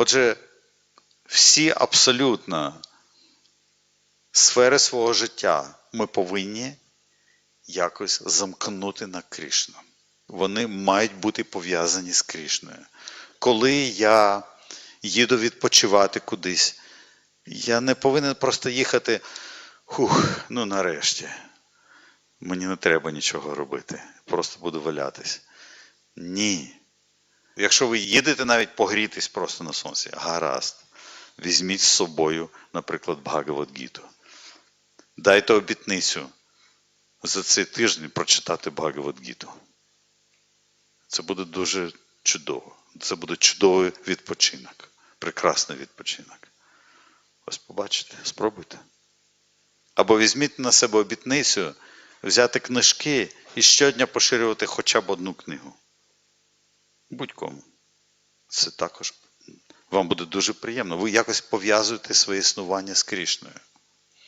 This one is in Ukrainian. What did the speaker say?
Отже, всі абсолютно сфери свого життя ми повинні якось замкнути на Кришну. Вони мають бути пов'язані з Кришною. Коли я їду відпочивати кудись, я не повинен просто їхати. Хух, ну нарешті. Мені не треба нічого робити. Просто буду валятись. Ні. Якщо ви їдете навіть погрітись просто на сонці, гаразд. Візьміть з собою, наприклад, Бхагавадгіту. Дайте обітницю за цей тиждень прочитати Бхагавадгіту. Це буде дуже чудово. Це буде чудовий відпочинок. Прекрасний відпочинок. Ось побачите, спробуйте. Або візьміть на себе обітницю взяти книжки і щодня поширювати хоча б одну книгу. Будь-кому. Це також вам буде дуже приємно. Ви якось пов'язуєте своє існування з Крішною.